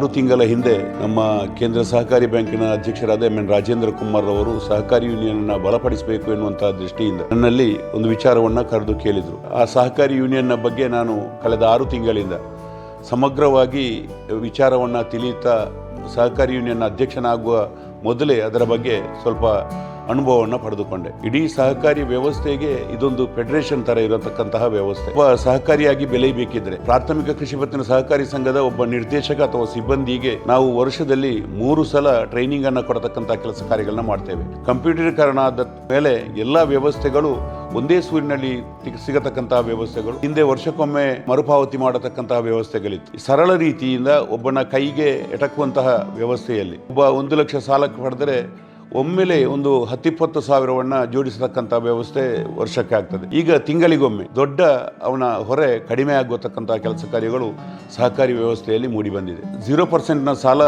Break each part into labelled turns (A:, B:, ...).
A: ಆರು ತಿಂಗಳ ಹಿಂದೆ ನಮ್ಮ ಕೇಂದ್ರ ಸಹಕಾರಿ ಬ್ಯಾಂಕಿನ ಅಧ್ಯಕ್ಷರಾದ ಎಂ ಎನ್ ರಾಜೇಂದ್ರ ಕುಮಾರ್ ಅವರು ಸಹಕಾರಿ ಯೂನಿಯನ್ ಬಲಪಡಿಸಬೇಕು ಎನ್ನುವಂತಹ ದೃಷ್ಟಿಯಿಂದ ನನ್ನಲ್ಲಿ ಒಂದು ವಿಚಾರವನ್ನು ಕರೆದು ಕೇಳಿದರು. ಆ ಸಹಕಾರಿ ಯೂನಿಯನ್ನ ಬಗ್ಗೆ ನಾನು ಕಳೆದ ಆರು ತಿಂಗಳಿಂದ ಸಮಗ್ರವಾಗಿ ವಿಚಾರವನ್ನು ತಿಳಿಯುತ್ತಾ ಸಹಕಾರಿ ಯೂನಿಯನ್ ಅಧ್ಯಕ್ಷನಾಗುವ ಮೊದಲೇ ಅದರ ಬಗ್ಗೆ ಸ್ವಲ್ಪ ಅನುಭವವನ್ನು ಪಡೆದುಕೊಂಡೆ. ಇಡೀ ಸಹಕಾರಿ ವ್ಯವಸ್ಥೆಗೆ ಇದೊಂದು ಫೆಡರೇಷನ್ ತರ ಇರತಕ್ಕಂತಹ ವ್ಯವಸ್ಥೆ. ಸಹಕಾರಿಯಾಗಿ ಬೆಳೆಯಬೇಕಿದ್ರೆ ಪ್ರಾಥಮಿಕ ಕೃಷಿ ಪತ್ತಿನ ಸಹಕಾರಿ ಸಂಘದ ಒಬ್ಬ ನಿರ್ದೇಶಕ ಅಥವಾ ಸಿಬ್ಬಂದಿಗೆ ನಾವು ವರ್ಷದಲ್ಲಿ ಮೂರು ಸಲ ಟ್ರೈನಿಂಗ್ ಅನ್ನು ಕೊಡತಕ್ಕಂತಹ ಕೆಲಸ ಕಾರ್ಯಗಳನ್ನ ಮಾಡ್ತೇವೆ. ಕಂಪ್ಯೂಟರೀಕರಣ ಆದ ಮೇಲೆ ಎಲ್ಲ ವ್ಯವಸ್ಥೆಗಳು ಒಂದೇ ಸೂರಿನಲ್ಲಿ ಸಿಗತಕ್ಕಂತಹ ವ್ಯವಸ್ಥೆಗಳು. ಹಿಂದೆ ವರ್ಷಕ್ಕೊಮ್ಮೆ ಮರುಪಾವತಿ ಮಾಡತಕ್ಕಂತಹ ವ್ಯವಸ್ಥೆಗಳಿತ್ತು. ಸರಳ ರೀತಿಯಿಂದ ಒಬ್ಬನ ಕೈಗೆ ಎಟಕುವಂತಹ ವ್ಯವಸ್ಥೆಯಲ್ಲಿ. ಒಬ್ಬ ಒಂದು ಲಕ್ಷ ಸಾಲಕ್ಕೆ ಪಡೆದರೆ ಒಮ್ಮೆಲೆ ಒಂದು ಹತ್ತಿಪ್ಪತ್ತು ಸಾವಿರವನ್ನ ಜೋಡಿಸತಕ್ಕಂಥ ವ್ಯವಸ್ಥೆ ವರ್ಷಕ್ಕೆ ಆಗ್ತದೆ. ಈಗ ತಿಂಗಳಿಗೊಮ್ಮೆ ದೊಡ್ಡ ಅವನ ಹೊರೆ ಕಡಿಮೆ ಆಗುವತಕ್ಕಂತಹ ಕೆಲಸ ಕಾರ್ಯಗಳು ಸಹಕಾರಿ ವ್ಯವಸ್ಥೆಯಲ್ಲಿ ಮೂಡಿ ಬಂದಿದೆ. ಝೀರೋ ಪರ್ಸೆಂಟ್ನ ಸಾಲ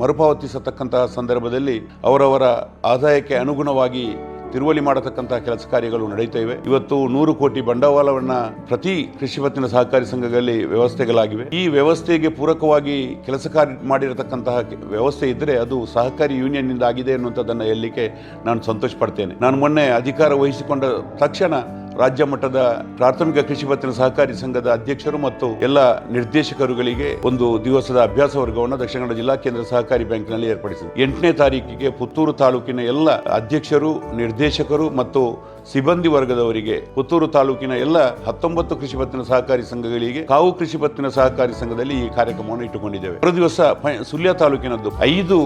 A: ಮರುಪಾವತಿಸತಕ್ಕಂತಹ ಸಂದರ್ಭದಲ್ಲಿ ಅವರವರ ಆದಾಯಕ್ಕೆ ಅನುಗುಣವಾಗಿ ತಿರುವಳಿ ಮಾಡತಕ್ಕಂತಹ ಕೆಲಸ ಕಾರ್ಯಗಳು ನಡೀತಾ ಇವೆ. ಇವತ್ತು ನೂರು ಕೋಟಿ ಬಂಡವಾಳವನ್ನ ಪ್ರತಿ ಕೃಷಿ ಪತ್ತಿನ ಸಹಕಾರಿ ಸಂಘಗಳಲ್ಲಿ ವ್ಯವಸ್ಥೆಗಳಾಗಿವೆ. ಈ ವ್ಯವಸ್ಥೆಗೆ ಪೂರಕವಾಗಿ ಕೆಲಸ ಕಾರ್ಯ ಮಾಡಿರತಕ್ಕಂತಹ ವ್ಯವಸ್ಥೆ ಇದ್ದರೆ ಅದು ಸಹಕಾರಿ ಯೂನಿಯನ್ನಿಂದ ಆಗಿದೆ ಅನ್ನುವಂಥದ್ದನ್ನು ಹೇಳಲಿಕ್ಕೆ ನಾನು ಸಂತೋಷ ಪಡ್ತೇನೆ ನಾನು ಮೊನ್ನೆ ಅಧಿಕಾರ ವಹಿಸಿಕೊಂಡ ತಕ್ಷಣ ರಾಜ್ಯ ಮಟ್ಟದ ಪ್ರಾಥಮಿಕ ಕೃಷಿ ಪತ್ತಿನ ಸಹಕಾರಿ ಸಂಘದ ಅಧ್ಯಕ್ಷರು ಮತ್ತು ಎಲ್ಲ ನಿರ್ದೇಶಕರುಗಳಿಗೆ ಒಂದು ದಿವಸದ ಅಭ್ಯಾಸ ವರ್ಗವನ್ನು ದಕ್ಷಿಣ ಕನ್ನಡ ಜಿಲ್ಲಾ ಕೇಂದ್ರ ಸಹಕಾರಿ ಬ್ಯಾಂಕ್ನಲ್ಲಿ ಏರ್ಪಡಿಸಿದೆ. ಎಂಟನೇ ತಾರೀಕಿಗೆ ಪುತ್ತೂರು ತಾಲೂಕಿನ ಎಲ್ಲ ಅಧ್ಯಕ್ಷರು, ನಿರ್ದೇಶಕರು ಮತ್ತು ಸಿಬ್ಬಂದಿ ವರ್ಗದವರಿಗೆ ಪುತ್ತೂರು ತಾಲೂಕಿನ ಎಲ್ಲ ಹತ್ತೊಂಬತ್ತು ಕೃಷಿ ಪತ್ತಿನ ಸಹಕಾರಿ ಸಂಘಗಳಿಗೆ ಕಾವು ಕೃಷಿ ಪತ್ತಿನ ಸಹಕಾರಿ ಸಂಘದಲ್ಲಿ ಈ ಕಾರ್ಯಕ್ರಮವನ್ನು ಇಟ್ಟುಕೊಂಡಿದ್ದೇವೆ. ಮರು ದಿವಸ ಸುಳ್ಯ ತಾಲೂಕಿನದ್ದು ಐದು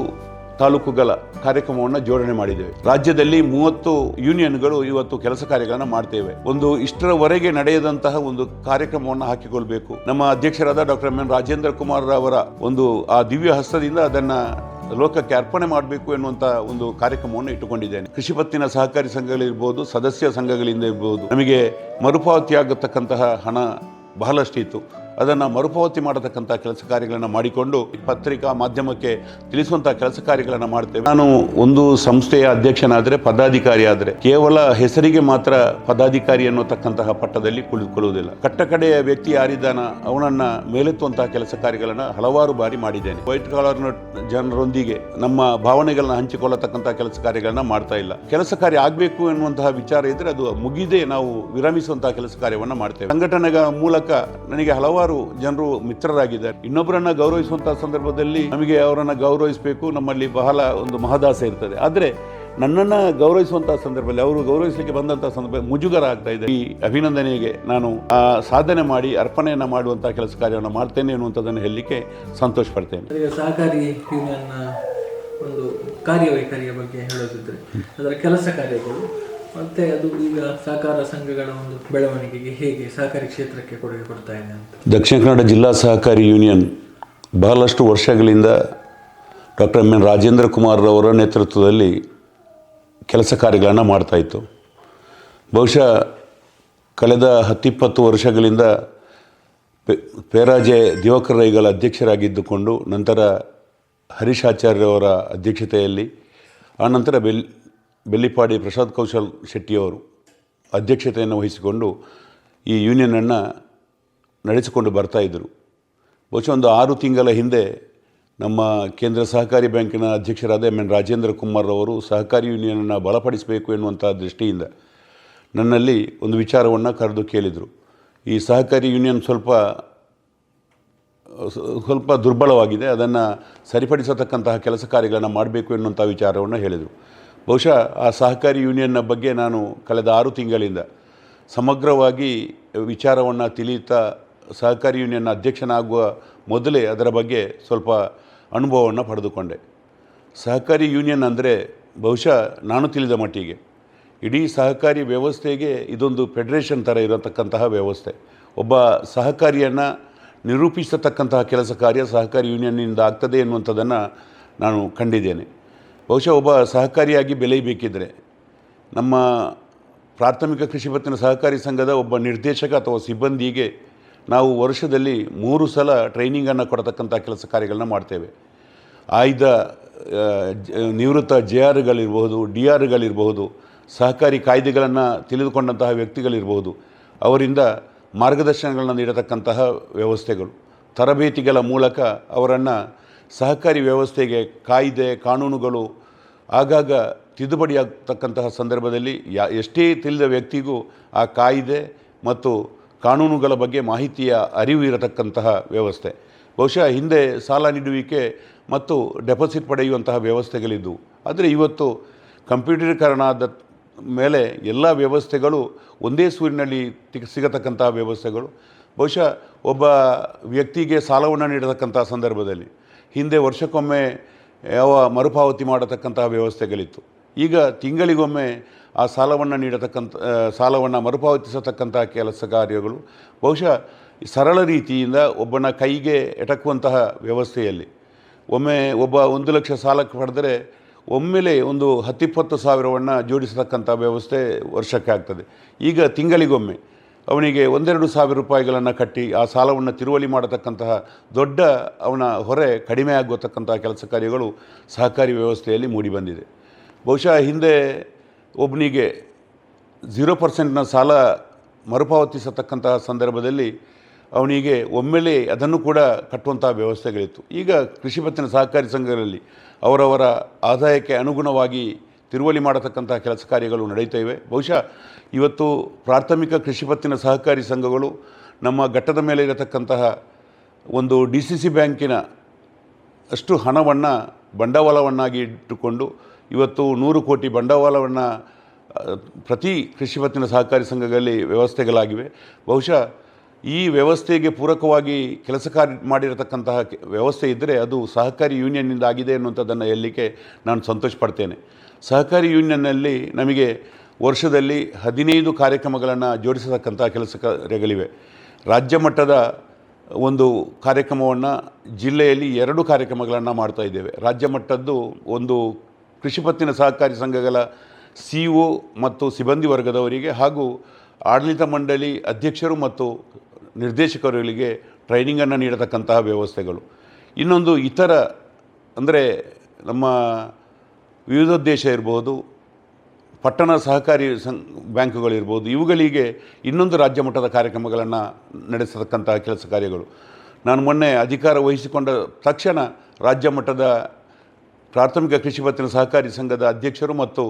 A: ತಾಲೂಕುಗಳ ಕಾರ್ಯಕ್ರಮವನ್ನು ಜೋಡಣೆ ಮಾಡಿದ್ದೇವೆ. ರಾಜ್ಯದಲ್ಲಿ ಮೂವತ್ತು ಯೂನಿಯನ್ಗಳು ಇವತ್ತು ಕೆಲಸ ಕಾರ್ಯಗಳನ್ನು ಮಾಡ್ತೇವೆ. ಒಂದು ಇಷ್ಟರವರೆಗೆ ನಡೆಯದಂತಹ ಒಂದು ಕಾರ್ಯಕ್ರಮವನ್ನು ಹಾಕಿಕೊಳ್ಬೇಕು. ನಮ್ಮ ಅಧ್ಯಕ್ಷರಾದ ಡಾಕ್ಟರ್ ಎಂ. ರಾಜೇಂದ್ರ ಕುಮಾರ್ ಅವರ ಒಂದು ಆ ದಿವ್ಯ ಹಸ್ತದಿಂದ ಅದನ್ನ ಲೋಕಕ್ಕೆ ಅರ್ಪಣೆ ಮಾಡಬೇಕು ಎನ್ನುವಂಥ ಒಂದು ಕಾರ್ಯಕ್ರಮವನ್ನು ಇಟ್ಟುಕೊಂಡಿದ್ದೇನೆ. ಕೃಷಿ ಪತ್ತಿನ ಸಹಕಾರಿ ಸಂಘಗಳಿರ್ಬೋದು, ಸದಸ್ಯ ಸಂಘಗಳಿಂದ ಇರ್ಬೋದು, ನಮಗೆ ಮರುಪಾವತಿ ಆಗತಕ್ಕಂತಹ ಹಣ ಬಹಳಷ್ಟಿತ್ತು. ಅದನ್ನು ಮರುಪಾವತಿ ಮಾಡತಕ್ಕಂಥ ಕೆಲಸ ಕಾರ್ಯಗಳನ್ನು ಮಾಡಿಕೊಂಡು ಪತ್ರಿಕಾ ಮಾಧ್ಯಮಕ್ಕೆ ತಿಳಿಸುವಂಥ ಕೆಲಸ ಕಾರ್ಯಗಳನ್ನು ಮಾಡ್ತೇವೆ. ನಾನು ಒಂದು ಸಂಸ್ಥೆಯ ಅಧ್ಯಕ್ಷನಾದರೆ ಪದಾಧಿಕಾರಿ ಆದರೆ ಕೇವಲ ಹೆಸರಿಗೆ ಮಾತ್ರ ಪದಾಧಿಕಾರಿ ಅನ್ನೋತಕ್ಕಂತಹ ಪಟ್ಟದಲ್ಲಿ ಕುಳಿತುಕೊಳ್ಳುವುದಿಲ್ಲ. ಕಟ್ಟಕಡೆಯ ವ್ಯಕ್ತಿ ಯಾರಿದ್ದಾನ ಅವನನ್ನ ಮೇಲೆತ್ತುವಂತಹ ಕೆಲಸ ಕಾರ್ಯಗಳನ್ನು ಹಲವಾರು ಬಾರಿ ಮಾಡಿದ್ದೇನೆ. ವೈಟ್ ಕಾಲರ್ ಜನರೊಂದಿಗೆ ನಮ್ಮ ಭಾವನೆಗಳನ್ನ ಹಂಚಿಕೊಳ್ಳತಕ್ಕಂಥ ಕೆಲಸ ಕಾರ್ಯಗಳನ್ನ ಮಾಡ್ತಾ ಇಲ್ಲ. ಕೆಲಸ ಕಾರ್ಯ ಆಗಬೇಕು ಎನ್ನುವಂತಹ ವಿಚಾರ ಇದ್ರೆ ಅದು ಮುಗಿದೇ ನಾವು ವಿರಮಿಸುವಂತಹ ಕೆಲಸ ಕಾರ್ಯವನ್ನು ಮಾಡ್ತೇವೆ. ಸಂಘಟನೆಗಳ ಮೂಲಕ ನನಗೆ ಹಲವಾರು ಜನರು ಮಿತ್ರರಾಗಿದ್ದಾರೆ. ಇನ್ನೊಬ್ಬರನ್ನ ಗೌರವಿಸುವಂತಹ ಸಂದರ್ಭದಲ್ಲಿ ನಮಗೆ ಅವರನ್ನ ಗೌರವಿಸಬೇಕು, ನಮ್ಮಲ್ಲಿ ಬಹಳ ಒಂದು ಮಹದಾಸೆ ಇರ್ತದೆ. ಆದರೆ ನನ್ನನ್ನು ಗೌರವಿಸುವಂತಹ ಸಂದರ್ಭದಲ್ಲಿ, ಅವರು ಗೌರವಿಸಲಿಕ್ಕೆ ಬಂದಂತಹ ಸಂದರ್ಭ ಮುಜುಗರ ಆಗ್ತಾ ಇದೆ. ಈ ಅಭಿನಂದನೆಗೆ ನಾನು ಆ ಸಾಧನೆ ಮಾಡಿ, ಅರ್ಪಣೆಯನ್ನು ಮಾಡುವಂತಹ ಕೆಲಸ ಕಾರ್ಯವನ್ನು ಮಾಡ್ತೇನೆ ಎನ್ನುವಂಥದ್ದನ್ನು ಹೇಳಲಿಕ್ಕೆ ಸಂತೋಷ ಪಡ್ತೇನೆ.
B: ಸಹಕಾರಿ ಒಂದು ಕಾರ್ಯವೈಖರಿಯ ಬಗ್ಗೆ ಹೇಳೋದಿದ್ರೆ, ಅದರ ಕೆಲಸ ಕಾರ್ಯಗಳು ಮತ್ತೆ ಅದು ಈಗ ಸಹಕಾರ ಸಂಘಗಳ ಒಂದು ಬೆಳವಣಿಗೆಗೆ ಹೇಗೆ ಸಹಕಾರಿ ಕ್ಷೇತ್ರಕ್ಕೆ ಕೊಡುಗೆ ಕೊಡ್ತಾ ಇದೆ ಅಂತ.
A: ದಕ್ಷಿಣ ಕನ್ನಡ ಜಿಲ್ಲಾ ಸಹಕಾರಿ ಯೂನಿಯನ್ ಬಹಳಷ್ಟು ವರ್ಷಗಳಿಂದ doctor M N Rajendra Kumar ಅವರ ನೇತೃತ್ವದಲ್ಲಿ ಕೆಲಸ ಕಾರ್ಯಗಳನ್ನು ಮಾಡ್ತಾ ಇತ್ತು. ಬಹುಶಃ ಕಳೆದ ಹತ್ತಿಪ್ಪತ್ತು ವರ್ಷಗಳಿಂದ ಪೆ, ಪೇರಾಜೆ ದಿವಕರ ರೈಗಳ ಅಧ್ಯಕ್ಷರಾಗಿದ್ದುಕೊಂಡು ನಂತರ ಹರೀಶ್ ಆಚಾರ್ಯ ಅವರ ಅಧ್ಯಕ್ಷತೆಯಲ್ಲಿ ಆನಂತರ ಬೆಲ್ ಬೆಳ್ಳಿಪಾಡಿ ಪ್ರಸಾದ್ ಕೌಶಲ್ ಶೆಟ್ಟಿಯವರು ಅಧ್ಯಕ್ಷತೆಯನ್ನು ವಹಿಸಿಕೊಂಡು ಈ ಯೂನಿಯನನ್ನು ನಡೆಸಿಕೊಂಡು ಬರ್ತಾ ಇದ್ದರು. ಬಹುಶಃ ಒಂದು ಆರು ತಿಂಗಳ ಹಿಂದೆ ನಮ್ಮ ಕೇಂದ್ರ ಸಹಕಾರಿ ಬ್ಯಾಂಕಿನ ಅಧ್ಯಕ್ಷರಾದ ಎಂ ಎನ್ ರಾಜೇಂದ್ರ ಕುಮಾರ್ ಅವರು ಸಹಕಾರಿ ಯೂನಿಯನನ್ನು ಬಲಪಡಿಸಬೇಕು ಎನ್ನುವಂಥ ದೃಷ್ಟಿಯಿಂದ ನನ್ನಲ್ಲಿ ಒಂದು ವಿಚಾರವನ್ನು ಕರೆದು ಕೇಳಿದರು. ಈ ಸಹಕಾರಿ ಯೂನಿಯನ್ ಸ್ವಲ್ಪ ಸ್ವಲ್ಪ ದುರ್ಬಲವಾಗಿದೆ, ಅದನ್ನು ಸರಿಪಡಿಸತಕ್ಕಂತಹ ಕೆಲಸ ಕಾರ್ಯಗಳನ್ನು ಮಾಡಬೇಕು ಎನ್ನುವಂಥ ವಿಚಾರವನ್ನು ಹೇಳಿದರು. ಬಹುಶಃ ಆ ಸಹಕಾರಿ ಯೂನಿಯನ್ನ ಬಗ್ಗೆ ನಾನು ಕಳೆದ ಆರು ತಿಂಗಳಿಂದ ಸಮಗ್ರವಾಗಿ ವಿಚಾರವನ್ನು ತಿಳಿಯುತ್ತಾ ಸಹಕಾರಿ ಯೂನಿಯನ್ನ ಅಧ್ಯಕ್ಷನಾಗುವ ಮೊದಲೇ ಅದರ ಬಗ್ಗೆ ಸ್ವಲ್ಪ ಅನುಭವವನ್ನು ಪಡೆದುಕೊಂಡೆ. ಸಹಕಾರಿ ಯೂನಿಯನ್ ಅಂದರೆ ಬಹುಶಃ ನಾನು ತಿಳಿದ ಮಟ್ಟಿಗೆ ಇಡೀ ಸಹಕಾರಿ ವ್ಯವಸ್ಥೆಗೆ ಇದೊಂದು ಫೆಡರೇಷನ್ ಥರ ಇರತಕ್ಕಂತಹ ವ್ಯವಸ್ಥೆ. ಒಬ್ಬ ಸಹಕಾರಿಯನ್ನು ನಿರೂಪಿಸತಕ್ಕಂತಹ ಕೆಲಸ ಕಾರ್ಯ ಸಹಕಾರಿ ಯೂನಿಯನ್ನಿಂದ ಆಗ್ತದೆ ಎನ್ನುವಂಥದ್ದನ್ನು ನಾನು ಕಂಡಿದ್ದೇನೆ. ಬಹುಶಃ ಒಬ್ಬ ಸಹಕಾರಿಯಾಗಿ ಬೆಳೆಯಬೇಕಿದ್ರೆ ನಮ್ಮ ಪ್ರಾಥಮಿಕ ಕೃಷಿ ಪತ್ತಿನ ಸಹಕಾರಿ ಸಂಘದ ಒಬ್ಬ ನಿರ್ದೇಶಕ ಅಥವಾ ಸಿಬ್ಬಂದಿಗೆ ನಾವು ವರ್ಷದಲ್ಲಿ ಮೂರು ಸಲ ಟ್ರೈನಿಂಗನ್ನು ಕೊಡತಕ್ಕಂಥ ಕೆಲಸ ಕಾರ್ಯಗಳನ್ನ ಮಾಡ್ತೇವೆ. ಆಯ್ದ ನಿವೃತ್ತ ಜೆ ಆರ್ಗಳಿರ್ಬೋದು ಡಿ ಆರ್ಗಳಿರಬಹುದು, ಸಹಕಾರಿ ಕಾಯ್ದೆಗಳನ್ನು ತಿಳಿದುಕೊಂಡಂತಹ ವ್ಯಕ್ತಿಗಳಿರಬಹುದು, ಅವರಿಂದ ಮಾರ್ಗದರ್ಶನಗಳನ್ನು ನೀಡತಕ್ಕಂತಹ ವ್ಯವಸ್ಥೆಗಳು. ತರಬೇತಿಗಳ ಮೂಲಕ ಅವರನ್ನು ಸಹಕಾರಿ ವ್ಯವಸ್ಥೆಗೆ ಕಾಯ್ದೆ, ಕಾನೂನುಗಳು ಆಗಾಗ ತಿದ್ದುಪಡಿಯಾಗತಕ್ಕಂತಹ ಸಂದರ್ಭದಲ್ಲಿ ಯಾ, ಎಷ್ಟೇ ತಿಳಿದ ವ್ಯಕ್ತಿಗೂ ಆ ಕಾಯಿದೆ ಮತ್ತು ಕಾನೂನುಗಳ ಬಗ್ಗೆ ಮಾಹಿತಿಯ ಅರಿವು ಇರತಕ್ಕಂತಹ ವ್ಯವಸ್ಥೆ. ಬಹುಶಃ ಹಿಂದೆ ಸಾಲ ನೀಡುವಿಕೆ ಮತ್ತು ಡೆಪಾಸಿಟ್ ಪಡೆಯುವಂತಹ ವ್ಯವಸ್ಥೆಗಳಿದ್ದವು ಆದರೆ ಇವತ್ತು ಕಂಪ್ಯೂಟರೀಕರಣ ಆದ ಮೇಲೆ ಎಲ್ಲ ವ್ಯವಸ್ಥೆಗಳು ಒಂದೇ ಸೂರಿನಲ್ಲಿ ಸಿಗತಕ್ಕಂತಹ ವ್ಯವಸ್ಥೆಗಳು. ಬಹುಶಃ ಒಬ್ಬ ವ್ಯಕ್ತಿಗೆ ಸಾಲವನ್ನು ನೀಡತಕ್ಕಂಥ ಸಂದರ್ಭದಲ್ಲಿ ಹಿಂದೆ ವರ್ಷಕ್ಕೊಮ್ಮೆ ಯಾವ ಮರುಪಾವತಿ ಮಾಡತಕ್ಕಂತಹ ವ್ಯವಸ್ಥೆಗಳಿತ್ತು. ಈಗ ತಿಂಗಳಿಗೊಮ್ಮೆ ಆ ಸಾಲವನ್ನು ನೀಡತಕ್ಕಂಥ ಸಾಲವನ್ನು ಮರುಪಾವತಿಸತಕ್ಕಂಥ ಕೆಲಸ ಕಾರ್ಯಗಳು ಬಹುಶಃ ಸರಳ ರೀತಿಯಿಂದ ಒಬ್ಬನ ಕೈಗೆ ಎಟಕುವಂತಹ ವ್ಯವಸ್ಥೆಯಲ್ಲಿ. ಒಮ್ಮೆ ಒಬ್ಬ ಒಂದು ಲಕ್ಷ ಸಾಲಕ್ಕೆ ಪಡೆದರೆ ಒಮ್ಮೆಲೆ ಒಂದು ಹತ್ತಿಪ್ಪತ್ತು ಸಾವಿರವನ್ನು ಜೋಡಿಸತಕ್ಕಂಥ ವ್ಯವಸ್ಥೆ ವರ್ಷಕ್ಕೆ ಆಗ್ತದೆ. ಈಗ ತಿಂಗಳಿಗೊಮ್ಮೆ ಅವನಿಗೆ ಒಂದೆರಡು ಸಾವಿರ ರೂಪಾಯಿಗಳನ್ನು ಕಟ್ಟಿ ಆ ಸಾಲವನ್ನು ತಿರುವಳಿ ಮಾಡತಕ್ಕಂತಹ ದೊಡ್ಡ ಅವನ ಹೊರೆ ಕಡಿಮೆ ಆಗುವತಕ್ಕಂತಹ ಕೆಲಸ ಕಾರ್ಯಗಳು ಸಹಕಾರಿ ವ್ಯವಸ್ಥೆಯಲ್ಲಿ ಮೂಡಿಬಂದಿದೆ ಬಹುಶಃ ಹಿಂದೆ ಒಬ್ಬನಿಗೆ ಝೀರೋ ಪರ್ಸೆಂಟ್ನ ಸಾಲ ಮರುಪಾವತಿಸತಕ್ಕಂತಹ ಸಂದರ್ಭದಲ್ಲಿ ಅವನಿಗೆ ಒಮ್ಮೆಲೆ ಅದನ್ನು ಕೂಡ ಕಟ್ಟುವಂತಹ ವ್ಯವಸ್ಥೆಗಳಿತ್ತು. ಈಗ ಕೃಷಿ ಪತ್ತಿನ ಸಹಕಾರಿ ಸಂಘಗಳಲ್ಲಿ ಅವರವರ ಆದಾಯಕ್ಕೆ ಅನುಗುಣವಾಗಿ ತಿರುವಳಿ ಮಾಡತಕ್ಕಂತಹ ಕೆಲಸ ಕಾರ್ಯಗಳು ನಡೀತಾ ಇವೆ ಬಹುಶಃ ಇವತ್ತು ಪ್ರಾಥಮಿಕ ಕೃಷಿ ಪತ್ತಿನ ಸಹಕಾರಿ ಸಂಘಗಳು ನಮ್ಮ ಘಟ್ಟದ ಮೇಲೆ ಇರತಕ್ಕಂತಹ ಒಂದು ಡಿ ಸಿ ಸಿ ಬ್ಯಾಂಕಿನ ಅಷ್ಟು ಹಣವನ್ನು ಬಂಡವಾಳವನ್ನಾಗಿ ಇಟ್ಟುಕೊಂಡು ಇವತ್ತು ನೂರು ಕೋಟಿ ಬಂಡವಾಳವನ್ನು ಪ್ರತಿ ಕೃಷಿ ಪತ್ತಿನ ಸಹಕಾರಿ ಸಂಘಗಳಲ್ಲಿ ವ್ಯವಸ್ಥೆಗಳಾಗಿವೆ. ಬಹುಶಃ ಈ ವ್ಯವಸ್ಥೆಗೆ ಪೂರಕವಾಗಿ ಕೆಲಸ ಕಾರ್ಯ ಮಾಡಿರತಕ್ಕಂತಹ ವ್ಯವಸ್ಥೆ ಇದ್ದರೆ ಅದು ಸಹಕಾರಿ ಯೂನಿಯನ್ನಿಂದ ಆಗಿದೆ ಅನ್ನುವಂಥದ್ದನ್ನು ಹೇಳಲಿಕ್ಕೆ ನಾನು ಸಂತೋಷಪಡ್ತೇನೆ. ಸಹಕಾರಿ ಯೂನಿಯನ್ನಲ್ಲಿ ನಮಗೆ ವರ್ಷದಲ್ಲಿ ಹದಿನೈದು ಕಾರ್ಯಕ್ರಮಗಳನ್ನು ಜೋಡಿಸತಕ್ಕಂಥ ಕೆಲಸ ಕಾರ್ಯಗಳಿವೆ. ರಾಜ್ಯ ಮಟ್ಟದ ಒಂದು ಕಾರ್ಯಕ್ರಮವನ್ನು ಜಿಲ್ಲೆಯಲ್ಲಿ ಎರಡು ಕಾರ್ಯಕ್ರಮಗಳನ್ನು ಮಾಡ್ತಾ ಇದ್ದೇವೆ. ರಾಜ್ಯ ಮಟ್ಟದ್ದು ಒಂದು ಕೃಷಿ ಪತ್ತಿನ ಸಹಕಾರಿ ಸಂಘಗಳ ಸಿ ಒ ಮತ್ತು ಸಿಬ್ಬಂದಿ ವರ್ಗದವರಿಗೆ ಹಾಗೂ ಆಡಳಿತ ಮಂಡಳಿ ಅಧ್ಯಕ್ಷರು ಮತ್ತು ನಿರ್ದೇಶಕರುಗಳಿಗೆ ಟ್ರೈನಿಂಗನ್ನು ನೀಡತಕ್ಕಂತಹ ವ್ಯವಸ್ಥೆಗಳು. ಇನ್ನೊಂದು ಇತರ ಅಂದರೆ ನಮ್ಮ ವಿವಿಧೋದ್ದೇಶ ಇರ್ಬೋದು ಪಟ್ಟಣ ಸಹಕಾರಿ ಸಂ ಬ್ಯಾಂಕುಗಳಿರ್ಬೋದು, ಇವುಗಳಿಗೆ ಇನ್ನೊಂದು ರಾಜ್ಯ ಮಟ್ಟದ ಕಾರ್ಯಕ್ರಮಗಳನ್ನು ನಡೆಸತಕ್ಕಂತಹ ಕೆಲಸ ಕಾರ್ಯಗಳು. ನಾನು ಮೊನ್ನೆ ಅಧಿಕಾರ ವಹಿಸಿಕೊಂಡ ತಕ್ಷಣ ರಾಜ್ಯ ಮಟ್ಟದ ಪ್ರಾಥಮಿಕ ಕೃಷಿ ಪತ್ತಿನ ಸಹಕಾರಿ ಸಂಘದ ಅಧ್ಯಕ್ಷರು ಮತ್ತು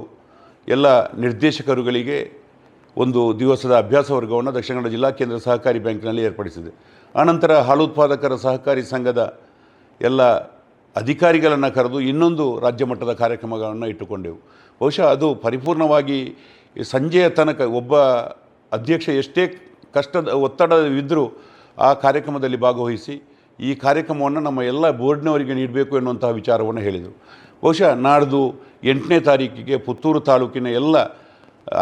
A: ಎಲ್ಲ ನಿರ್ದೇಶಕರುಗಳಿಗೆ ಒಂದು ದಿವಸದ ಅಭ್ಯಾಸ ವರ್ಗವನ್ನು ದಕ್ಷಿಣ ಕನ್ನಡ ಜಿಲ್ಲಾ ಕೇಂದ್ರ ಸಹಕಾರಿ ಬ್ಯಾಂಕಿನಲ್ಲಿ ಏರ್ಪಡಿಸಿದೆ. ಆನಂತರ ಹಾಲು ಉತ್ಪಾದಕರ ಸಹಕಾರಿ ಸಂಘದ ಎಲ್ಲ ಅಧಿಕಾರಿಗಳನ್ನು ಕರೆದು ಇನ್ನೊಂದು ರಾಜ್ಯ ಮಟ್ಟದ ಕಾರ್ಯಕ್ರಮಗಳನ್ನು ಇಟ್ಟುಕೊಂಡೆವು. ಬಹುಶಃ ಅದು ಪರಿಪೂರ್ಣವಾಗಿ ಸಂಜೆಯ ತನಕ ಒಬ್ಬ ಅಧ್ಯಕ್ಷ ಎಷ್ಟೇ ಕಷ್ಟದ ಒತ್ತಡವಿದ್ದರೂ ಆ ಕಾರ್ಯಕ್ರಮದಲ್ಲಿ ಭಾಗವಹಿಸಿ, ಈ ಕಾರ್ಯಕ್ರಮವನ್ನು ನಮ್ಮ ಎಲ್ಲ ಬೋರ್ಡ್ನವರಿಗೆ ನೀಡಬೇಕು ಎನ್ನುವಂತಹ ವಿಚಾರವನ್ನು ಹೇಳಿದರು. ಬಹುಶಃ ನಾಡ್ದು ಎಂಟನೇ ತಾರೀಕಿಗೆ ಪುತ್ತೂರು ತಾಲೂಕಿನ ಎಲ್ಲ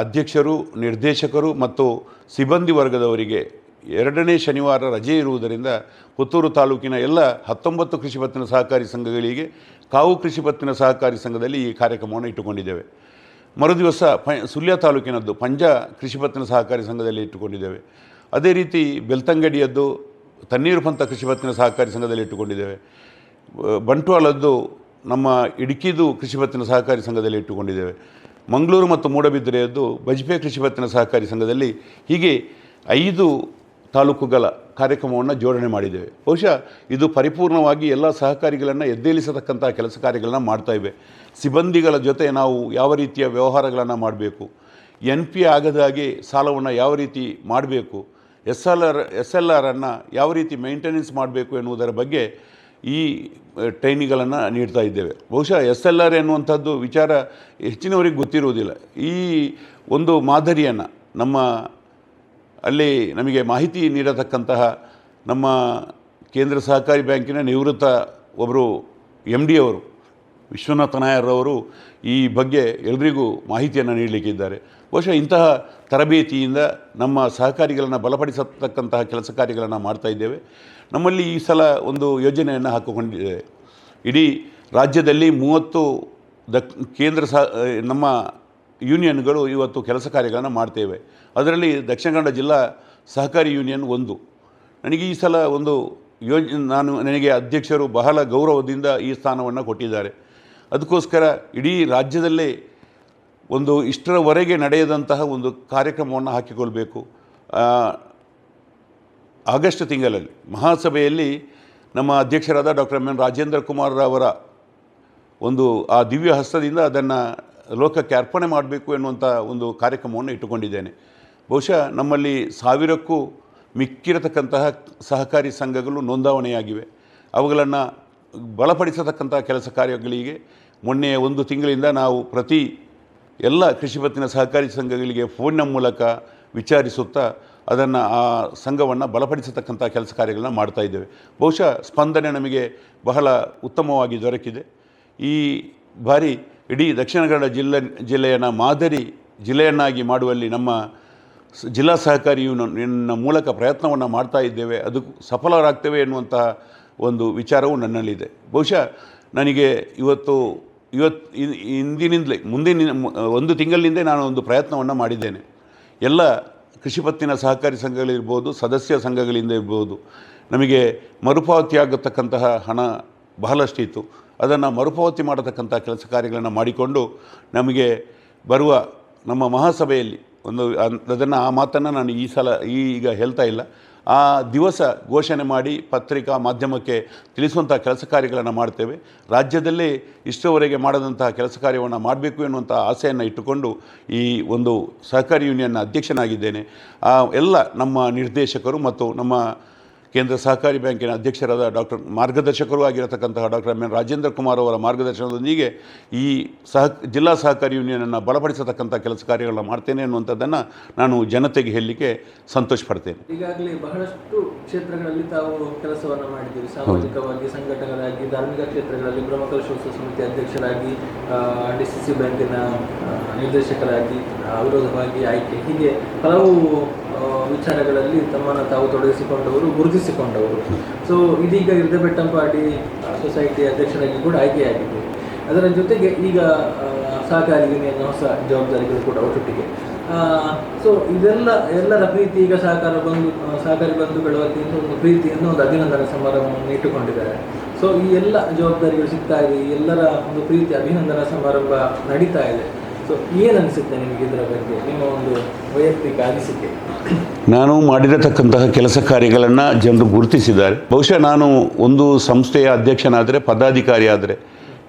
A: ಅಧ್ಯಕ್ಷರು, ನಿರ್ದೇಶಕರು ಮತ್ತು ಸಿಬ್ಬಂದಿ ವರ್ಗದವರಿಗೆ ಎರಡನೇ ಶನಿವಾರ ರಜೆ ಇರುವುದರಿಂದ ಪುತ್ತೂರು ತಾಲೂಕಿನ ಎಲ್ಲ ಹತ್ತೊಂಬತ್ತು ಕೃಷಿ ಪತ್ತಿನ ಸಹಕಾರಿ ಸಂಘಗಳಿಗೆ ಕಾವು ಕೃಷಿ ಪತ್ತಿನ ಸಹಕಾರಿ ಸಂಘದಲ್ಲಿ ಈ ಕಾರ್ಯಕ್ರಮವನ್ನು ಇಟ್ಟುಕೊಂಡಿದ್ದೇವೆ. ಮರುದಿವಸ ಪ, ಸುಳ್ಯ ತಾಲೂಕಿನದ್ದು ಪಂಜಾ ಕೃಷಿ ಪತ್ತಿನ ಸಹಕಾರಿ ಸಂಘದಲ್ಲಿ ಇಟ್ಟುಕೊಂಡಿದ್ದೇವೆ. ಅದೇ ರೀತಿ ಬೆಳ್ತಂಗಡಿಯದ್ದು ತಣ್ಣೀರು ಪಂಥ ಕೃಷಿ ಪತ್ತಿನ ಸಹಕಾರಿ ಸಂಘದಲ್ಲಿ ಇಟ್ಟುಕೊಂಡಿದ್ದೇವೆ. ಬಂಟ್ವಾಳದ್ದು ನಮ್ಮ ಇಡುಕಿದು ಕೃಷಿ ಪತ್ತಿನ ಸಹಕಾರಿ ಸಂಘದಲ್ಲಿ ಇಟ್ಟುಕೊಂಡಿದ್ದೇವೆ. ಮಂಗಳೂರು ಮತ್ತು ಮೂಡಬಿದ್ರೆಯದ್ದು ಬಜ್ಪೆ ಕೃಷಿ ಪತ್ತಿನ ಸಹಕಾರಿ ಸಂಘದಲ್ಲಿ ಹೀಗೆ ಐದು ತಾಲೂಕುಗಳ ಕಾರ್ಯಕ್ರಮವನ್ನು ಜೋಡಣೆ ಮಾಡಿದ್ದೇವೆ. ಬಹುಶಃ ಇದು ಪರಿಪೂರ್ಣವಾಗಿ ಎಲ್ಲ ಸಹಕಾರಿಗಳನ್ನು ಎದ್ದೇಳಿಸತಕ್ಕಂಥ ಕೆಲಸ ಕಾರ್ಯಗಳನ್ನು ಮಾಡ್ತಾ ಇವೆ. ಸಿಬ್ಬಂದಿಗಳ ಜೊತೆ ನಾವು ಯಾವ ರೀತಿಯ ವ್ಯವಹಾರಗಳನ್ನು ಮಾಡಬೇಕು? ಎನ್ ಪಿ ಆಗದ ಹಾಗೆ ಸಾಲವನ್ನು ಯಾವ ರೀತಿ ಮಾಡಬೇಕು? S L R S L ಆರನ್ನು ಯಾವ ರೀತಿ ಮೇಂಟೆನೆನ್ಸ್ ಮಾಡಬೇಕು ಎನ್ನುವುದರ ಬಗ್ಗೆ ಈ ಟ್ರೈನಿಗಳನ್ನು ನೀಡ್ತಾ ಇದ್ದೇವೆ. ಬಹುಶಃ ಎಸ್ ಎಲ್ ಆರ್ ಎನ್ನುವಂಥದ್ದು ವಿಚಾರ ಹೆಚ್ಚಿನವರಿಗೆ ಗೊತ್ತಿರುವುದಿಲ್ಲ. ಈ ಒಂದು ಮಾದರಿಯನ್ನು ನಮ್ಮ ಅಲ್ಲಿ ನಮಗೆ ಮಾಹಿತಿ ನೀಡತಕ್ಕಂತಹ ನಮ್ಮ ಕೇಂದ್ರ ಸಹಕಾರಿ ಬ್ಯಾಂಕಿನ ನಿವೃತ್ತ ಒಬ್ಬರು ಎಂ ಡಿ ಅವರು, ವಿಶ್ವನಾಥ ನಾಯರ್ರವರು ಈ ಬಗ್ಗೆ ಎಲ್ರಿಗೂ ಮಾಹಿತಿಯನ್ನು ನೀಡಲಿಕ್ಕಿದ್ದಾರೆ. ಬಹುಶಃ ಇಂತಹ ತರಬೇತಿಯಿಂದ ನಮ್ಮ ಸಹಕಾರಿಗಳನ್ನು ಬಲಪಡಿಸತಕ್ಕಂತಹ ಕೆಲಸ ಕಾರ್ಯಗಳನ್ನು ಮಾಡ್ತಾ ಇದ್ದೇವೆ. ನಮ್ಮಲ್ಲಿ ಈ ಸಲ ಒಂದು ಯೋಜನೆಯನ್ನು ಹಾಕಿಕೊಂಡಿದ್ದೇವೆ. ಇಡೀ ರಾಜ್ಯದಲ್ಲಿ ಮೂವತ್ತು ದ ಕೇಂದ್ರ ಸಹ, ನಮ್ಮ ಯೂನಿಯನ್ಗಳು ಇವತ್ತು ಕೆಲಸ ಕಾರ್ಯಗಳನ್ನು ಮಾಡ್ತೇವೆ. ಅದರಲ್ಲಿ ದಕ್ಷಿಣ ಕನ್ನಡ ಜಿಲ್ಲಾ ಸಹಕಾರಿ ಯೂನಿಯನ್ ಒಂದು. ನನಗೆ ಈ ಸಲ ಒಂದು ಯೋಜ, ನಾನು ನನಗೆ ಅಧ್ಯಕ್ಷರು ಬಹಳ ಗೌರವದಿಂದ ಈ ಸ್ಥಾನವನ್ನು ಕೊಟ್ಟಿದ್ದಾರೆ. ಅದಕ್ಕೋಸ್ಕರ ಇಡೀ ರಾಜ್ಯದಲ್ಲೇ ಒಂದು ಇಷ್ಟರವರೆಗೆ ನಡೆಯದಂತಹ ಒಂದು ಕಾರ್ಯಕ್ರಮವನ್ನು ಹಾಕಿಕೊಳ್ಬೇಕು. ಆಗಸ್ಟ್ ತಿಂಗಳಲ್ಲಿ ಮಹಾಸಭೆಯಲ್ಲಿ ನಮ್ಮ ಅಧ್ಯಕ್ಷರಾದ doctor M N Rajendra Kumar ಅವರ ಒಂದು ಆ ದಿವ್ಯ ಹಸ್ತದಿಂದ ಅದನ್ನು ಲೋಕಕ್ಕೆ ಅರ್ಪಣೆ ಮಾಡಬೇಕು ಎನ್ನುವಂಥ ಒಂದು ಕಾರ್ಯಕ್ರಮವನ್ನು ಇಟ್ಟುಕೊಂಡಿದ್ದೇನೆ. ಬಹುಶಃ ನಮ್ಮಲ್ಲಿ ಸಾವಿರಕ್ಕೂ ಮಿಕ್ಕಿರತಕ್ಕಂತಹ ಸಹಕಾರಿ ಸಂಘಗಳು ನೋಂದಾವಣೆಯಾಗಿವೆ. ಅವುಗಳನ್ನು ಬಲಪಡಿಸತಕ್ಕಂಥ ಕೆಲಸ ಕಾರ್ಯಗಳಿಗೆ ಮೊನ್ನೆ ಒಂದು ತಿಂಗಳಿಂದ ನಾವು ಪ್ರತಿ ಎಲ್ಲ ಕೃಷಿ ಪತ್ತಿನ ಸಹಕಾರಿ ಸಂಘಗಳಿಗೆ ಫೋನ್ನ ಮೂಲಕ ವಿಚಾರಿಸುತ್ತಾ ಅದನ್ನು ಆ ಸಂಘವನ್ನು ಬಲಪಡಿಸತಕ್ಕಂಥ ಕೆಲಸ ಕಾರ್ಯಗಳನ್ನ ಮಾಡ್ತಾ ಇದ್ದೇವೆ. ಬಹುಶಃ ಸ್ಪಂದನೆ ನಮಗೆ ಬಹಳ ಉತ್ತಮವಾಗಿ ದೊರಕಿದೆ. ಈ ಬಾರಿ ಇಡೀ ದಕ್ಷಿಣ ಕನ್ನಡ ಜಿಲ್ಲೆ, ಜಿಲ್ಲೆಯನ್ನು ಮಾದರಿ ಜಿಲ್ಲೆಯನ್ನಾಗಿ ಮಾಡುವಲ್ಲಿ ನಮ್ಮ ಜಿಲ್ಲಾ ಸಹಕಾರಿಯು ನನ್ನ ಮೂಲಕ ಪ್ರಯತ್ನವನ್ನು ಮಾಡ್ತಾ ಇದ್ದೇವೆ. ಅದು ಸಫಲರಾಗ್ತೇವೆ ಎನ್ನುವಂತಹ ಒಂದು ವಿಚಾರವು ನನ್ನಲ್ಲಿದೆ. ಬಹುಶಃ ನನಗೆ ಇವತ್ತು ಇವತ್ತು ಇಂದಿನಿಂದಲೇ, ಮುಂದಿನ ಒಂದು ತಿಂಗಳಿನಿಂದ ನಾನು ಒಂದು ಪ್ರಯತ್ನವನ್ನು ಮಾಡಿದ್ದೇನೆ. ಎಲ್ಲ ಕೃಷಿ ಪತ್ತಿನ ಸಹಕಾರಿ ಸಂಘಗಳಿರ್ಬೋದು, ಸದಸ್ಯ ಸಂಘಗಳಿಂದ ಇರ್ಬೋದು, ನಮಗೆ ಮರುಪಾವತಿ ಆಗತಕ್ಕಂತಹ ಹಣ ಬಹಳಷ್ಟಿತ್ತು. ಅದನ್ನು ಮರುಪಾವತಿ ಮಾಡತಕ್ಕಂಥ ಕೆಲಸ ಕಾರ್ಯಗಳನ್ನು ಮಾಡಿಕೊಂಡು ನಮಗೆ ಬರುವ ನಮ್ಮ ಮಹಾಸಭೆಯಲ್ಲಿ ಒಂದು ಅದನ್ನು ಆ ಮಾತನ್ನು ನಾನು ಈ ಸಲ ಈಗ ಹೇಳ್ತಾ ಇಲ್ಲ. ಆ ದಿವಸ ಘೋಷಣೆ ಮಾಡಿ ಪತ್ರಿಕಾ ಮಾಧ್ಯಮಕ್ಕೆ ತಿಳಿಸುವಂಥ ಕೆಲಸ ಕಾರ್ಯಗಳನ್ನು ಮಾಡ್ತೇವೆ. ರಾಜ್ಯದಲ್ಲಿ ಇಷ್ಟರವರೆಗೆ ಮಾಡದಂತಹ ಕೆಲಸ ಕಾರ್ಯವನ್ನು ಮಾಡಬೇಕು ಎನ್ನುವಂಥ ಆಸೆಯನ್ನು ಇಟ್ಟುಕೊಂಡು ಈ ಒಂದು ಸಹಕಾರಿ ಯೂನಿಯನ್ನ ಅಧ್ಯಕ್ಷನಾಗಿದ್ದೇನೆ. ಎಲ್ಲ ನಮ್ಮ ನಿರ್ದೇಶಕರು ಮತ್ತು ನಮ್ಮ ಕೇಂದ್ರ ಸಹಕಾರಿ ಬ್ಯಾಂಕಿನ ಅಧ್ಯಕ್ಷರಾದ ಡಾಕ್ಟರ್ ಮಾರ್ಗದರ್ಶಕರೂ ಆಗಿರತಕ್ಕಂತಹ doctor M N Rajendra Kumar ಅವರ ಮಾರ್ಗದರ್ಶನದೊಂದಿಗೆ ಈ ಸಹ ಜಿಲ್ಲಾ ಸಹಕಾರಿ ಯೂನಿಯನನ್ನು ಬಲಪಡಿಸತಕ್ಕಂಥ ಕೆಲಸ ಕಾರ್ಯಗಳನ್ನ ಮಾಡ್ತೇನೆ ಅನ್ನುವಂಥದ್ದನ್ನು ನಾನು ಜನತೆಗೆ ಹೇಳಲಿಕ್ಕೆ ಸಂತೋಷ ಪಡ್ತೇನೆ.
B: ಈಗಾಗಲೇ ಬಹಳಷ್ಟು ಕ್ಷೇತ್ರಗಳಲ್ಲಿ ತಾವು ಕೆಲಸವನ್ನು ಮಾಡಿದ್ದೀರಿ. ಸಾಮಾಜಿಕವಾಗಿ, ಸಂಘಟಕರಾಗಿ, ಧಾರ್ಮಿಕ ಕ್ಷೇತ್ರಗಳಲ್ಲಿ ಬ್ರಹ್ಮಕಲಶೋತ್ಸವ ಸಮಿತಿ ಅಧ್ಯಕ್ಷರಾಗಿ ಡಿ ಸಿ ಸಿ ಬ್ಯಾಂಕಿನ ನಿರ್ದೇಶಕರಾಗಿ ಅವಿರೋಧವಾಗಿ ಆಯ್ಕೆ. ಹೀಗೆ ಹಲವು ವಿಚಾರಗಳಲ್ಲಿ ತಮ್ಮನ್ನು ತಾವು ತೊಡಗಿಸಿಕೊಂಡವರು, ಗುರುತಿಸಿಕೊಂಡವರು. ಸೊ ಇದೀಗ ಇರ್ದಬೆಟ್ಟಂಪಾಡಿ ಸೊಸೈಟಿ ಅಧ್ಯಕ್ಷರಾಗಿ ಕೂಡ ಆಯ್ಕೆಯಾಗಿದೆ. ಅದರ ಜೊತೆಗೆ ಈಗ ಸಹಕಾರಿ ಯೂನಿಯನ್ ಹೊಸ ಜವಾಬ್ದಾರಿಗಳು ಕೂಡ ಒಟ್ಟೊಟ್ಟಿಗೆ. ಸೊ ಇದೆಲ್ಲ, ಎಲ್ಲರ ಪ್ರೀತಿ ಈಗ ಸಹಕಾರ ಬಂಧು ಸಹಕಾರಿ ಬಂಧುಗಳ ವತಿಯಿಂದ ಒಂದು ಪ್ರೀತಿಯನ್ನು ಒಂದು ಅಭಿನಂದನಾ ಸಮಾರಂಭವನ್ನು ಇಟ್ಟುಕೊಂಡಿದ್ದಾರೆ. ಸೊ ಈ ಎಲ್ಲ ಜವಾಬ್ದಾರಿಗಳು ಸಿಗ್ತಾ ಇದೆ ಎಲ್ಲರ ಒಂದು ಪ್ರೀತಿ ಅಭಿನಂದನಾ ಸಮಾರಂಭ ನಡೀತಾ ಇದೆ. ಸೊ ನಿಮಗೆ ಇದರ ಬಗ್ಗೆ? ನಿಮ್ಮ ಒಂದು ವೈಯಕ್ತಿಕ ಅನಿಸಿಕೆ.
A: ನಾನು ಮಾಡಿರತಕ್ಕಂತಹ ಕೆಲಸ ಕಾರ್ಯಗಳನ್ನು ಜನರು ಗುರುತಿಸಿದ್ದಾರೆ. ಬಹುಶಃ ನಾನು ಒಂದು ಸಂಸ್ಥೆಯ ಅಧ್ಯಕ್ಷನಾದರೆ ಪದಾಧಿಕಾರಿ ಆದರೆ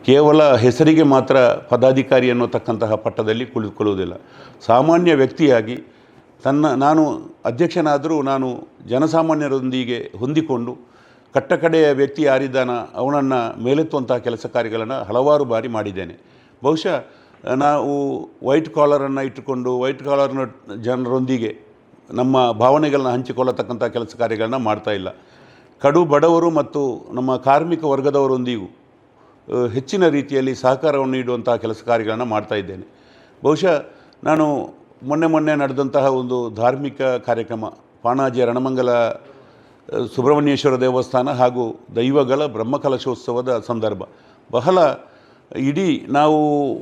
A: ಕೇವಲ ಹೆಸರಿಗೆ ಮಾತ್ರ ಪದಾಧಿಕಾರಿ ಅನ್ನೋತಕ್ಕಂತಹ ಪಟ್ಟದಲ್ಲಿ ಕುಳಿತುಕೊಳ್ಳುವುದಿಲ್ಲ. ಸಾಮಾನ್ಯ ವ್ಯಕ್ತಿಯಾಗಿ ತನ್ನ, ನಾನು ಅಧ್ಯಕ್ಷನಾದರೂ ನಾನು ಜನಸಾಮಾನ್ಯರೊಂದಿಗೆ ಹೊಂದಿಕೊಂಡು ಕಟ್ಟಕಡೆಯ ವ್ಯಕ್ತಿ ಯಾರಿದ್ದಾನ, ಅವನನ್ನು ಮೇಲೆತ್ತುವಂತಹ ಕೆಲಸ ಕಾರ್ಯಗಳನ್ನು ಹಲವಾರು ಬಾರಿ ಮಾಡಿದ್ದೇನೆ. ಬಹುಶಃ ನಾವು ವೈಟ್ ಕಾಲರನ್ನು ಇಟ್ಟುಕೊಂಡು ವೈಟ್ ಕಾಲರ್ನ ಜನರೊಂದಿಗೆ ನಮ್ಮ ಭಾವನೆಗಳನ್ನ ಹಂಚಿಕೊಳ್ಳತಕ್ಕಂಥ ಕೆಲಸ ಕಾರ್ಯಗಳನ್ನ ಮಾಡ್ತಾ ಇಲ್ಲ. ಕಡು ಬಡವರು ಮತ್ತು ನಮ್ಮ ಕಾರ್ಮಿಕ ವರ್ಗದವರೊಂದಿಗೂ ಹೆಚ್ಚಿನ ರೀತಿಯಲ್ಲಿ ಸಹಕಾರವನ್ನು ನೀಡುವಂಥ ಕೆಲಸ ಕಾರ್ಯಗಳನ್ನು ಮಾಡ್ತಾ ಇದ್ದೇನೆ. ಬಹುಶಃ ನಾನು ಮೊನ್ನೆ ಮೊನ್ನೆ ನಡೆದಂತಹ ಒಂದು ಧಾರ್ಮಿಕ ಕಾರ್ಯಕ್ರಮ ಪಾಣಾಜಿ ರಣಮಂಗಲ ಸುಬ್ರಹ್ಮಣ್ಯೇಶ್ವರ ದೇವಸ್ಥಾನ ಹಾಗೂ ದೈವಗಳ ಬ್ರಹ್ಮಕಲಶೋತ್ಸವದ ಸಂದರ್ಭ. ಬಹಳ ಇಡೀ ನಾವು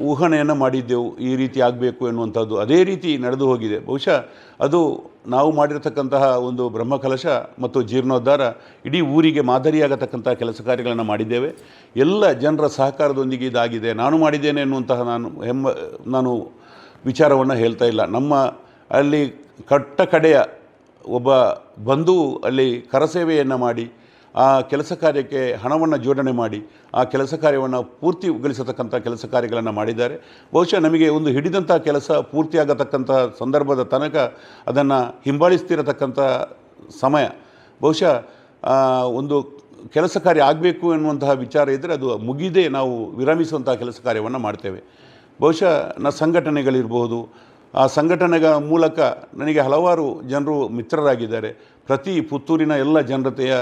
A: ಊಹಣೆಯನ್ನು ಮಾಡಿದ್ದೆವು, ಈ ರೀತಿ ಆಗಬೇಕು ಎನ್ನುವಂಥದ್ದು ಅದೇ ರೀತಿ ನಡೆದು ಹೋಗಿದೆ. ಬಹುಶಃ ಅದು ನಾವು ಮಾಡಿರತಕ್ಕಂತಹ ಒಂದು ಬ್ರಹ್ಮಕಲಶ ಮತ್ತು ಜೀರ್ಣೋದ್ಧಾರ ಇಡೀ ಊರಿಗೆ ಮಾದರಿಯಾಗತಕ್ಕಂತಹ ಕೆಲಸ ಕಾರ್ಯಗಳನ್ನು ಮಾಡಿದ್ದೇವೆ. ಎಲ್ಲ ಜನರ ಸಹಕಾರದೊಂದಿಗೆ ಇದಾಗಿದೆ. ನಾನು ಮಾಡಿದ್ದೇನೆ ಎನ್ನುವಂತಹ ನಾನು ಹೆಮ್ಮ, ನಾನು ವಿಚಾರವನ್ನು ಹೇಳ್ತಾ ಇಲ್ಲ. ನಮ್ಮ ಅಲ್ಲಿ ಕಟ್ಟ ಕಡೆಯ ಒಬ್ಬ ಬಂಧು ಅಲ್ಲಿ ಕರಸೇವೆಯನ್ನು ಮಾಡಿ ಆ ಕೆಲಸ ಕಾರ್ಯಕ್ಕೆ ಹಣವನ್ನು ಜೋಡಣೆ ಮಾಡಿ, ಆ ಕೆಲಸ ಕಾರ್ಯವನ್ನು ಪೂರ್ತಿಗೊಳಿಸತಕ್ಕಂಥ ಕೆಲಸ ಕಾರ್ಯಗಳನ್ನು ಮಾಡಿದ್ದಾರೆ. ಬಹುಶಃ ನಮಗೆ ಒಂದು ಹಿಡಿದಂಥ ಕೆಲಸ ಪೂರ್ತಿಯಾಗತಕ್ಕಂಥ ಸಂದರ್ಭದ ತನಕ ಅದನ್ನು ಹಿಂಬಾಲಿಸ್ತಿರತಕ್ಕಂಥ ಸಮಯ. ಬಹುಶಃ ಒಂದು ಕೆಲಸ ಕಾರ್ಯ ಆಗಬೇಕು ಎನ್ನುವಂತಹ ವಿಚಾರ ಇದ್ದರೆ ಅದು ಮುಗಿದೇ ನಾವು ವಿರಮಿಸುವಂತಹ ಕೆಲಸ ಕಾರ್ಯವನ್ನು ಮಾಡ್ತೇವೆ. ಬಹುಶಃ ನ ಸಂಘಟನೆಗಳಿರ್ಬೋದು ಆ ಸಂಘಟನೆಗಳ ಮೂಲಕ ನನಗೆ ಹಲವಾರು ಜನರು ಮಿತ್ರರಾಗಿದ್ದಾರೆ. ಪ್ರತಿ ಪುತ್ತೂರಿನ ಎಲ್ಲ ಜನತೆಯ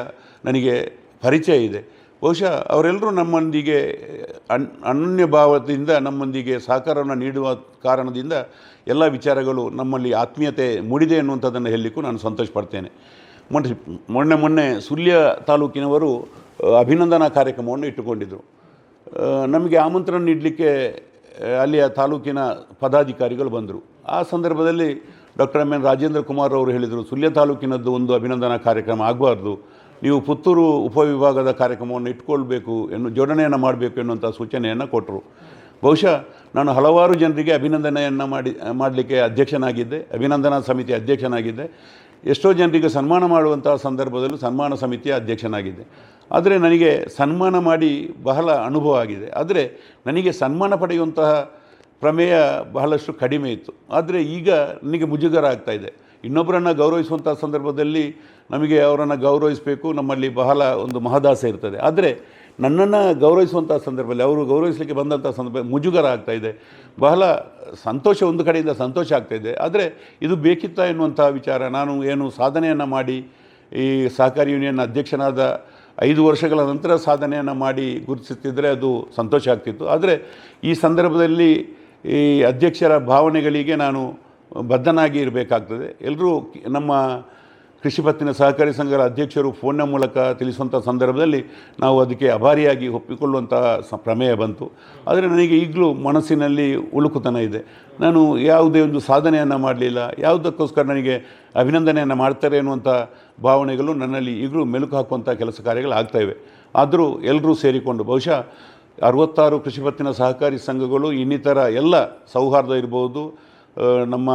A: ನನಗೆ ಪರಿಚಯ ಇದೆ. ಬಹುಶಃ ಅವರೆಲ್ಲರೂ ನಮ್ಮೊಂದಿಗೆ ಅನ್, ಅನನ್ಯ ಭಾವದಿಂದ ನಮ್ಮೊಂದಿಗೆ ಸಹಕಾರವನ್ನು ನೀಡುವ ಕಾರಣದಿಂದ ಎಲ್ಲ ವಿಚಾರಗಳು ನಮ್ಮಲ್ಲಿ ಆತ್ಮೀಯತೆ ಮೂಡಿದೆ ಅನ್ನುವಂಥದ್ದನ್ನು ಹೇಳಲಿಕ್ಕೂ ನಾನು ಸಂತೋಷ ಪಡ್ತೇನೆ ಮೊನ್ನೆ ಮೊನ್ನೆ ಮೊನ್ನೆ ಸುಳ್ಯ ತಾಲೂಕಿನವರು ಅಭಿನಂದನಾ ಕಾರ್ಯಕ್ರಮವನ್ನು ಇಟ್ಟುಕೊಂಡಿದ್ದರು ನಮಗೆ ಆಮಂತ್ರಣ ನೀಡಲಿಕ್ಕೆ ಅಲ್ಲಿಯ ತಾಲೂಕಿನ ಪದಾಧಿಕಾರಿಗಳು ಬಂದರು. ಆ ಸಂದರ್ಭದಲ್ಲಿ doctor M N Rajendra Kumar ಅವರು ಹೇಳಿದರು, ಸುಳ್ಯ ತಾಲೂಕಿನದ್ದು ಒಂದು ಅಭಿನಂದನಾ ಕಾರ್ಯಕ್ರಮ ಆಗಬಾರ್ದು. ನೀವು ಪುತ್ತೂರು ಉಪವಿಭಾಗದ ಕಾರ್ಯಕ್ರಮವನ್ನು ಇಟ್ಕೊಳ್ಬೇಕು ಎನ್ನು, ಜೋಡಣೆಯನ್ನು ಮಾಡಬೇಕು ಎನ್ನುವಂಥ ಸೂಚನೆಯನ್ನು ಕೊಟ್ಟರು ಬಹುಶಃ ನಾನು ಹಲವಾರು ಜನರಿಗೆ ಅಭಿನಂದನೆಯನ್ನು ಮಾಡಿ, ಮಾಡಲಿಕ್ಕೆ ಅಧ್ಯಕ್ಷನಾಗಿದ್ದೆ, ಅಭಿನಂದನಾ ಸಮಿತಿ ಅಧ್ಯಕ್ಷನಾಗಿದ್ದೆ. ಎಷ್ಟೋ ಜನರಿಗೆ ಸನ್ಮಾನ ಮಾಡುವಂತಹ ಸಂದರ್ಭದಲ್ಲೂ ಸನ್ಮಾನ ಸಮಿತಿಯ ಅಧ್ಯಕ್ಷನಾಗಿದ್ದೆ. ಆದರೆ ನನಗೆ ಸನ್ಮಾನ ಮಾಡಿ ಬಹಳ ಅನುಭವ ಆಗಿದೆ. ಆದರೆ ನನಗೆ ಸನ್ಮಾನ ಪಡೆಯುವಂತಹ ಪ್ರಮೇಯ ಬಹಳಷ್ಟು ಕಡಿಮೆ ಇತ್ತು. ಆದರೆ ಈಗ ನನಗೆ ಮುಜುಗರ ಆಗ್ತಾ ಇದೆ. ಇನ್ನೊಬ್ಬರನ್ನು ಗೌರವಿಸುವಂಥ ಸಂದರ್ಭದಲ್ಲಿ ನಮಗೆ ಅವರನ್ನು ಗೌರವಿಸಬೇಕು, ನಮ್ಮಲ್ಲಿ ಬಹಳ ಒಂದು ಮಹದಾಸೆ ಇರ್ತದೆ. ಆದರೆ ನನ್ನನ್ನು ಗೌರವಿಸುವಂಥ ಸಂದರ್ಭದಲ್ಲಿ, ಅವರು ಗೌರವಿಸಲಿಕ್ಕೆ ಬಂದಂಥ ಸಂದರ್ಭ, ಮುಜುಗರ ಆಗ್ತಾ ಇದೆ. ಬಹಳ ಸಂತೋಷ, ಒಂದು ಕಡೆಯಿಂದ ಸಂತೋಷ ಆಗ್ತಾ ಇದೆ. ಆದರೆ ಇದು ಬೇಕಿತ್ತ ಎನ್ನುವಂಥ ವಿಚಾರ, ನಾನು ಏನು ಸಾಧನೆಯನ್ನು ಮಾಡಿ, ಈ ಸಹಕಾರಿ ಯೂನಿಯನ್ ಅಧ್ಯಕ್ಷನಾದ ಐದು ವರ್ಷಗಳ ನಂತರ ಸಾಧನೆಯನ್ನು ಮಾಡಿ ಗುರುತಿಸುತ್ತಿದ್ದರೆ ಅದು ಸಂತೋಷ ಆಗ್ತಿತ್ತು. ಆದರೆ ಈ ಸಂದರ್ಭದಲ್ಲಿ ಈ ಅಧ್ಯಕ್ಷರ ಭಾವನೆಗಳಿಗೆ ನಾನು ಬದ್ಧನಾಗಿ ಇರಬೇಕಾಗ್ತದೆ. ಎಲ್ಲರೂ ನಮ್ಮ ಕೃಷಿ ಪತ್ತಿನ ಸಹಕಾರಿ ಸಂಘದ ಅಧ್ಯಕ್ಷರು ಫೋನ್ನ ಮೂಲಕ ತಿಳಿಸುವಂಥ ಸಂದರ್ಭದಲ್ಲಿ ನಾವು ಅದಕ್ಕೆ ಅಭಾರಿಯಾಗಿ ಒಪ್ಪಿಕೊಳ್ಳುವಂಥ ಸ ಪ್ರಮೇಯ ಬಂತು. ಆದರೆ ನನಗೆ ಈಗಲೂ ಮನಸ್ಸಿನಲ್ಲಿ ಉಳುಕುತನ ಇದೆ. ನಾನು ಯಾವುದೇ ಒಂದು ಸಾಧನೆಯನ್ನು ಮಾಡಲಿಲ್ಲ. ಯಾವುದಕ್ಕೋಸ್ಕರ ನನಗೆ ಅಭಿನಂದನೆಯನ್ನು ಮಾಡ್ತಾರೆ ಅನ್ನುವಂಥ ಭಾವನೆಗಳು ನನ್ನಲ್ಲಿ ಈಗಲೂ ಮೆಲುಕು ಹಾಕುವಂಥ ಕೆಲಸ ಕಾರ್ಯಗಳು ಆಗ್ತಾಯಿವೆ ಆದರೂ ಎಲ್ಲರೂ ಸೇರಿಕೊಂಡು ಬಹುಶಃ ಅರವತ್ತಾರು ಕೃಷಿ ಪತ್ತಿನ ಸಹಕಾರಿ ಸಂಘಗಳು ಇನ್ನಿತರ ಎಲ್ಲ ಸೌಹಾರ್ದ ಇರ್ಬೋದು. ನಮ್ಮ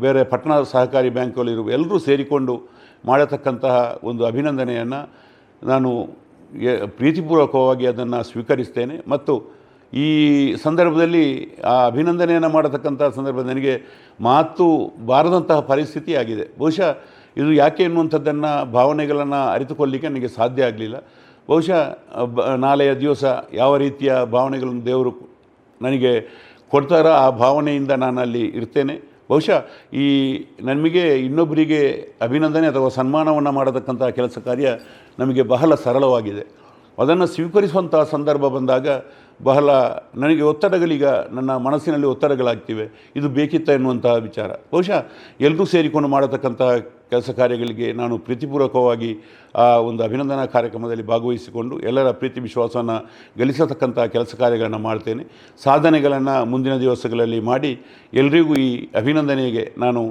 A: ಬೇರೆ ಪಟ್ಟಣ ಸಹಕಾರಿ ಬ್ಯಾಂಕ್ಗಳು ಇರುವ ಎಲ್ಲರೂ ಸೇರಿಕೊಂಡು ಮಾಡತಕ್ಕಂತಹ ಒಂದು ಅಭಿನಂದನೆಯನ್ನು ನಾನು ಪ್ರೀತಿಪೂರ್ವಕವಾಗಿ ಅದನ್ನು ಸ್ವೀಕರಿಸ್ತೇನೆ. ಮತ್ತು ಈ ಸಂದರ್ಭದಲ್ಲಿ ಆ ಅಭಿನಂದನೆಯನ್ನು ಮಾಡತಕ್ಕಂಥ ಸಂದರ್ಭದಲ್ಲಿ ನನಗೆ ಮಾತು ಬಾರದಂತಹ ಪರಿಸ್ಥಿತಿ ಆಗಿದೆ ಬಹುಶಃ ಇದು ಯಾಕೆ ಎನ್ನುವಂಥದ್ದನ್ನು ಭಾವನೆಗಳನ್ನು ಅರಿತುಕೊಳ್ಳಲಿಕ್ಕೆ ನನಗೆ ಸಾಧ್ಯ ಆಗಲಿಲ್ಲ. ಬಹುಶಃ ನಾಳೆಯ ದಿವಸ ಯಾವ ರೀತಿಯ ಭಾವನೆಗಳನ್ನು ದೇವರು ನನಗೆ ಕೊಡ್ತಾರೋ ಆ ಭಾವನೆಯಿಂದ ನಾನು ಅಲ್ಲಿ ಇರ್ತೇನೆ. ಬಹುಶಃ ಈ ನಮಗೆ ಇನ್ನೊಬ್ಬರಿಗೆ ಅಭಿನಂದನೆ ಅಥವಾ ಸನ್ಮಾನವನ್ನು ಮಾಡತಕ್ಕಂಥ ಕೆಲಸ ಕಾರ್ಯ ನಮಗೆ ಬಹಳ ಸರಳವಾಗಿದೆ. ಅದನ್ನು ಸ್ವೀಕರಿಸುವಂಥ ಸಂದರ್ಭ ಬಂದಾಗ ಬಹಳ ನನಗೆ ಒತ್ತಡಗಳೀಗ ನನ್ನ ಮನಸ್ಸಿನಲ್ಲಿ ಒತ್ತಡಗಳಾಗ್ತಿವೆ. ಇದು ಬೇಕಿತ್ತ ಎನ್ನುವಂತಹ ವಿಚಾರ. ಬಹುಶಃ ಎಲ್ಲರೂ ಸೇರಿಕೊಂಡು ಮಾಡತಕ್ಕಂತಹ ಕೆಲಸ ಕಾರ್ಯಗಳಿಗೆ ನಾನು ಪ್ರೀತಿಪೂರ್ವಕವಾಗಿ ಆ ಒಂದು ಅಭಿನಂದನಾ ಕಾರ್ಯಕ್ರಮದಲ್ಲಿ ಭಾಗವಹಿಸಿಕೊಂಡು ಎಲ್ಲರ ಪ್ರೀತಿ ವಿಶ್ವಾಸವನ್ನು ಗಳಿಸತಕ್ಕಂಥ ಕೆಲಸ ಕಾರ್ಯಗಳನ್ನು ಮಾಡ್ತೇನೆ. ಸಾಧನೆಗಳನ್ನು ಮುಂದಿನ ದಿವಸಗಳಲ್ಲಿ ಮಾಡಿ ಎಲ್ರಿಗೂ ಈ ಅಭಿನಂದನೆಗೆ ನಾನು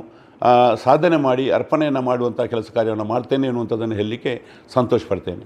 A: ಸಾಧನೆ ಮಾಡಿ ಅರ್ಪಣೆಯನ್ನು ಮಾಡುವಂಥ ಕೆಲಸ ಕಾರ್ಯವನ್ನು ಮಾಡ್ತೇನೆ ಎನ್ನುವಂಥದ್ದನ್ನು ಹೇಳಲಿಕ್ಕೆ ಸಂತೋಷ ಪಡ್ತೇನೆ